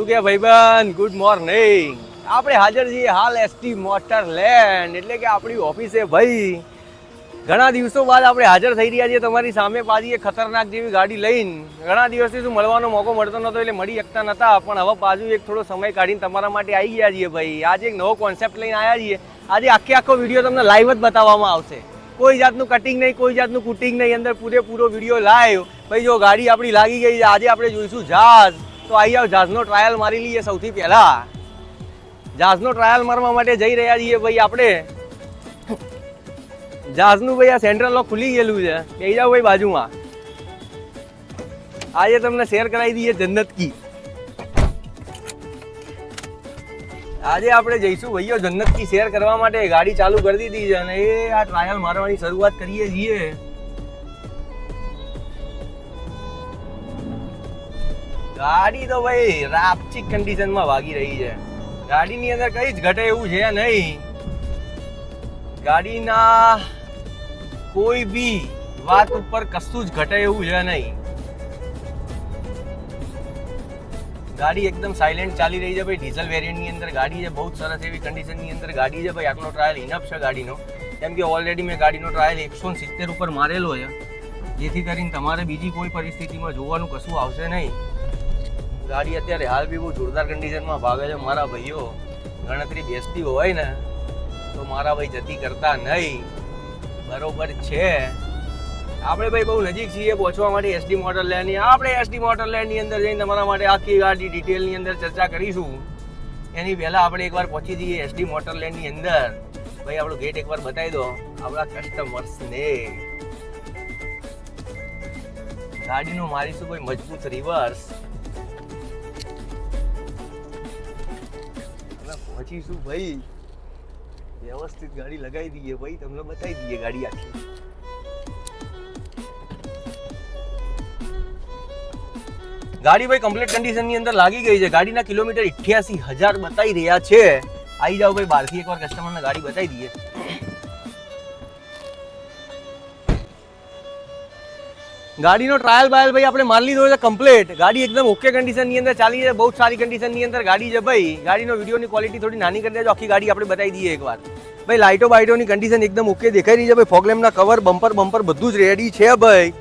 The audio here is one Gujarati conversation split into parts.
શું કે ભાઈબંધ? ગુડ મોર્નિંગ આપણે હાજર છીએ હાલ એસટી મોટર લેન્ડ એટલે કે આપણી ઓફિસે ભાઈ. ઘણા દિવસો બાદ આપણે હાજર થઈ રહ્યા છીએ તમારી સામે પાછી એ ખતરનાક જેવી ગાડી લઈને. ઘણા દિવસથી શું મળવાનો મોકો મળતો નહોતો એટલે મળી શકતા નહોતા. પણ હવે પાછું એક થોડો સમય કાઢીને તમારા માટે આવી ગયા છીએ ભાઈ. આજે એક નવો કોન્સેપ્ટ લઈને આવ્યા છીએ. આજે આખે આખો વીડિયો તમને લાઈવ જ બતાવવામાં આવશે. કોઈ જાતનું કટિંગ નહીં, કોઈ જાતનું કુટિંગ નહીં. અંદર પૂરેપૂરો વીડિયો લાઈવ ભાઈ, જો ગાડી આપણી લાગી ગઈ છે, આજે આપણે જોઈશું જહાજ. તો આવી આવ જહાજનો ટ્રાયલ મારી લઈએ સૌથી પહેલા. જહાજનો ટ્રાયલ મારવા માટે જઈ રહ્યા છીએ ભાઈ આપણે. જહાજનું ભાઈ આ સેન્ટ્રલ લોક ખુલી ગયેલું છે. કહી જાઓ ભાઈ બાજુમાં. આજે તમને શેર કરાવી દઈએ જન્નત કી. આજે આપણે જઈશું ભાઈઓ જન્નત કી શેર કરવા માટે. ગાડી ચાલુ કરી દીધી છે અને એ આ ટ્રાયલ મારવાની શરૂઆત કરીએ છીએ. ગાડી તો ભાઈ રાપચી કન્ડિશનમાં વાગી રહી છે. ગાડીની અંદર કઈ જ ઘટે એવું છે નહીં. ગાડીના કોઈ બી વાત ઉપર કશું જ ઘટે એવું છે નહીં. ગાડી એકદમ સાયલેન્ટ ચાલી રહી છે ભાઈ. ડીઝલ વેરિયન્ટની અંદર ગાડી છે. બહુ જ સરસ એવી કન્ડિશનની અંદર ગાડી છે ભાઈ. આટલો ટ્રાયલ ઇનફ છે ગાડીનો. કેમ કે ઓલરેડી મેં ગાડીનો ટ્રાયલ એકસો સિત્તેર ઉપર મારેલો છે. જેથી કરીને તમારે બીજી કોઈ પરિસ્થિતિમાં જોવાનું કશું આવશે નહીં. ગાડી અત્યારે હાલ બી બહુ જોરદાર કન્ડિશનમાં ભાગે છે. મારા ભાઈઓ ગણતરી બેસતી હોય ને, તો મારા ભાઈ જતી કરતા નહીં. બરોબર છે. આપણે ભાઈ બહુ નજીક છીએ, પહોંચવા માટે એસડી મોટર લેન્ડની આપણે એસડી મોટર લેન્ડની અંદર જઈને તમારા માટે આખી ગાડી ડિટેલની અંદર ચર્ચા કરીશું. એની પહેલાં આપણે એકવાર પહોંચી જઈએ એસડી મોટર લેન્ડની અંદર. ભાઈ, આપણો ગેટ એકવાર બતાવી દો. આપણા કસ્ટમર્સને ગાડીનું મારીશું કોઈ મજબૂત રિવર્સ હવે શું ભાઈ? વ્યવસ્થિત ગાડી લગાવી દઈએ ભાઈ, તમને બતાવી દઈએ ગાડી આખી. ગાડી ભાઈ કમ્પ્લીટ કન્ડિશનની અંદર લાગી ગઈ છે. ગાડીના કિલોમીટર ઇઠ્યાસી હજાર બતાવી રહ્યા છે. આવી જાઓ ભાઈ, બહારથી એકવાર કસ્ટમરને ગાડી બતાવી દઈએ. ગાડીનો ટ્રાયલ બાયલ ભાઈ આપણે મારી લીધો છે કમ્પ્લીટ ગાડી એકદમ ઓકે કન્ડિશનની અંદર ચાલી છે, બહુ સારી કન્ડિશનની અંદર ગાડી છે ભાઈ. ગાડીનો વિડીયોની ક્વોલિટી થોડી નાની કરી દેજો, આખી ગાડી આપણે બતાવી દઈએ એકવાર. ભાઈ, લાઇટો બાઇટોની કન્ડિશન એકદમ ઓકે દેખાઈ રહી છે ભાઈ. ફોગલેમના કવર બમ્પર બમ્પર બધું જ રેડી છે ભાઈ.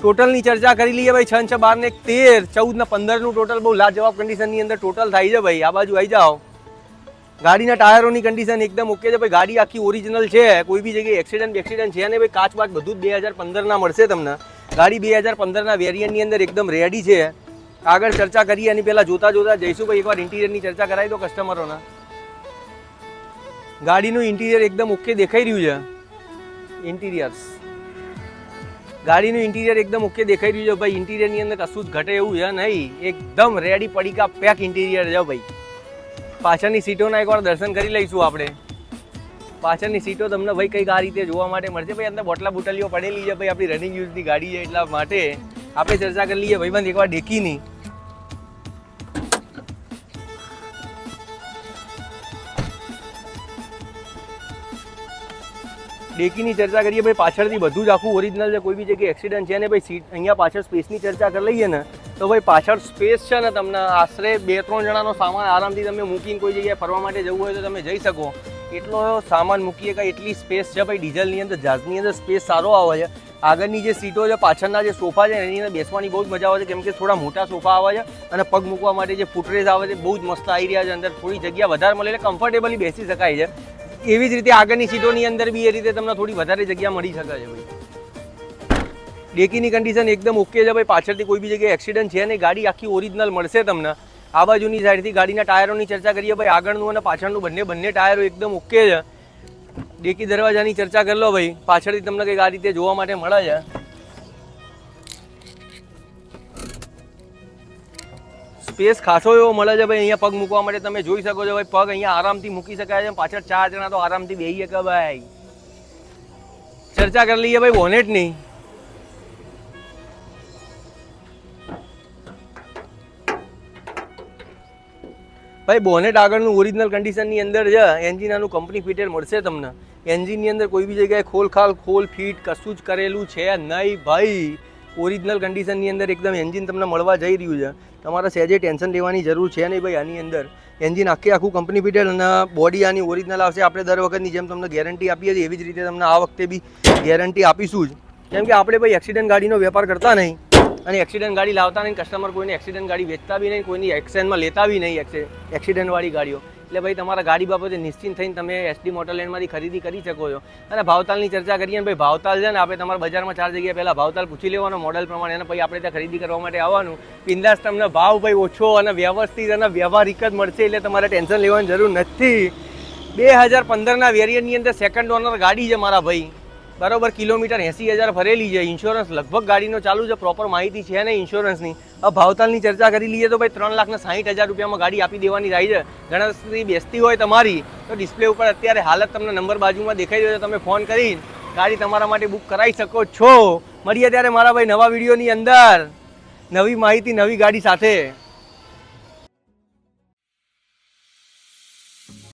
ટોટલની ચર્ચા કરી લઈએ ભાઈ, છ છ, બાર ને તેર. ચૌદ ને પંદરનું ટોટલ બહુ લાજવાબ કન્ડિશનની અંદર ટોટલ થાય છે ભાઈ. આ બાજુ આવી જાઓ. ગાડીના ટાયરોની કન્ડિશન એકદમ ઓકે છે ભાઈ. ગાડી આખી ઓરિજિનલ છે. કોઈ બી જગ્યાએ એક્સિડન્ટ એક્સિડન્ટ છે ને ભાઈ. કાચ બાચ બધું જ બે હજાર પંદરના મળશે તમને. ગાડી બે હજાર પંદરના વેરિયન્ટની અંદર એકદમ રેડી છે. આગળ ચર્ચા કરીએ એની પહેલાં જોતા જોતા ભાઈ એકવાર ઇન્ટિરિયરની ચર્ચા કરાવી દો કસ્ટમરોના ગાડીનું ઇન્ટિરિયર એકદમ ઓકે દેખાઈ રહ્યું છે. ઇન્ટિરિયર્સ ગાડીનું ઇન્ટિરિયર એકદમ ઓકે દેખાઈ રહ્યું છે. ભાઈ ઇન્ટિરિયરની અંદર કશું જ ઘટે એવું છે નહીં. એકદમ રેડી પડીકા પેક ઇન્ટિરિયર છે ભાઈ. પાછળની સીટોના એકવાર દર્શન કરી લઈશું આપણે. પાછળની સીટો તમને ભાઈ કંઈક આ રીતે જોવા માટે મળશે. ભાઈ, અંદર બોટલા બોટલીઓ પડેલી છે. ભાઈ, આપણી રનિંગ યુઝની ગાડી છે એટલા માટે આપણે ચર્ચા કરી લઈએ. ભાઈબંધ, એકવાર ડેકીની ડેકીની ચર્ચા કરીએ. ભાઈ, પાછળથી બધું જ આખું ઓરિજિનલ છે. કોઈ બી જગ્યાએ એક્સિડન્ટ છે ને, ભાઈ, સીટ અહીંયા પાછળ સ્પેસની ચર્ચા કરી લઈએ ને, તો ભાઈ, પાછળ સ્પેસ છે ને, તમને આશરે બે ત્રણ જણાનો સામાન આરામથી તમે મૂકીને કોઈ જગ્યાએ ફરવા માટે જવું હોય તો તમે જઈ શકો. એટલો સામાન મૂકીએ કે એટલી સ્પેસ છે ભાઈ ડીઝલની અંદર જહાજની અંદર સ્પેસ સારો આવે છે. આગળની જે સીટો છે, પાછળના જે સોફા છે, એની અંદર બેસવાની બહુ જ મજા આવે છે, કેમ કે થોડા મોટા સોફા આવે છે અને પગ મૂકવા માટે જે ફૂટરેસ આવે છે, બહુ જ મસ્ત આવી રહ્યા છે અંદર. થોડી જગ્યા વધારે મળે એટલે કમ્ફર્ટેબલી બેસી શકાય છે. એવી જ રીતે આગળની સીટોની અંદર બી એ રીતે તમને થોડી વધારે જગ્યા મળી શકે છે ભાઈ. ડેકીની કન્ડિશન એકદમ ઓકે છે ભાઈ. પાછળથી કોઈ બી જગ્યાએ એક્સિડન્ટ છે નહીં, ગાડી આખી ઓરિજિનલ મળશે તમને. આ બાજુની સાઈડથી ગાડીના ટાયરોની ચર્ચા કરીએ ભાઈ, આગળનું અને પાછળનું બંને બંને ટાયરો એકદમ ઓકે છે. ડેકી દરવાજાની ચર્ચા કરી લો ભાઈ, પાછળથી તમને કંઈક આ રીતે જોવા માટે મળે છે. સ્પેસ ખાસો એવો મળે છે ભાઈ, અહીંયા પગ મૂકવા માટે તમે જોઈ શકો છો ભાઈ, પગ અહીંયા આરામથી મૂકી શકાય છે, પાછળ ચાર જણા તો આરામથી બેસી શકે ભાઈ. ચર્ચા કરી લઈએ ભાઈ બોનેટની ભાઈ બોનેટ આગળનું ઓરિજિનલ કન્ડિશનની અંદર જ એન્જિન આનું કંપની ફિટેડ મળશે તમને. એન્જિનની અંદર કોઈ બી જગ્યાએ ખોલ ખાલ, ખોલ ફીટ કશું જ કરેલું છે નહીં ભાઈ. ઓરિજિનલ કન્ડિશનની અંદર એકદમ એન્જિન તમને મળવા જઈ રહ્યું છે. તમારે સહેજે ટેન્શન લેવાની જરૂર છે નહીં ભાઈ આની અંદર. એન્જિન આખે આખું કંપની ફિટેડ અને બોડી આની ઓરિજિનલ આવશે. આપણે દર વખતની જેમ તમને ગેરંટી આપીએ છીએ, એવી જ રીતે તમને આ વખતે બી ગેરંટી આપીશું જ. કેમ કે આપણે ભાઈ એક્સિડન્ટ ગાડીનો વેપાર કરતા નહીં. અને એક્સિડન્ટ ગાડી લાવતા નહીં કસ્ટમર કોઈને એક્સિડન્ટ ગાડી વેચતા બી નહીં, કોઈની એક્સચેન્જમાં લેતા બી નહીં એક્સિડન્ટવાળી ગાડીઓ. એટલે ભાઈ તમારા ગાડી બાબતે નિશ્ચિંત થઈને તમે એસડી મોટર લેન્ડમાંથી ખરીદી કરી શકો છો. અને ભાવતાલની ચર્ચા કરીએ ને ભાઈ, ભાવતાલ છે ને, આપણે તમારા બજારમાં ચાર જગ્યાએ પહેલાં ભાવતાલ પૂછી લેવાનો મોડલ પ્રમાણે અને પછી આપણે ત્યાં ખરીદી કરવા માટે આવવાનું. બિંદાસ તમને ભાવ ભાઈ ઓછો અને વ્યવસ્થિત અને વ્યવહારિક જ મળશે, એટલે તમારે ટેન્શન લેવાની જરૂર નથી. બે હજાર પંદરના વેરિયન્ટની અંદર સેકન્ડ ઓનર ગાડી છે મારા ભાઈ. બરોબર, કિલોમીટર એંસી હજાર ભરેલી છે. ઇન્સ્યોરન્સ લગભગ ગાડીનો ચાલુ છે પ્રોપર માહિતી છે ને ઇન્સ્યોરન્સની હવે ભાવતાલની ચર્ચા કરી લઈએ તો ભાઈ, ત્રણ લાખને સાહીઠ હજાર રૂપિયામાં ગાડી આપી દેવાની થાય છે. ગણતરી બેસતી હોય તમારી, તો ડિસ્પ્લે ઉપર અત્યારે હાલત તમને નંબર બાજુમાં દેખાઈ રહ્યો તમે ફોન કરી, ગાડી તમારા માટે બુક કરાવી શકો છો. મળીએ ત્યારે મારા ભાઈ નવા વિડીયોની અંદર. નવી માહિતી, નવી ગાડી સાથે.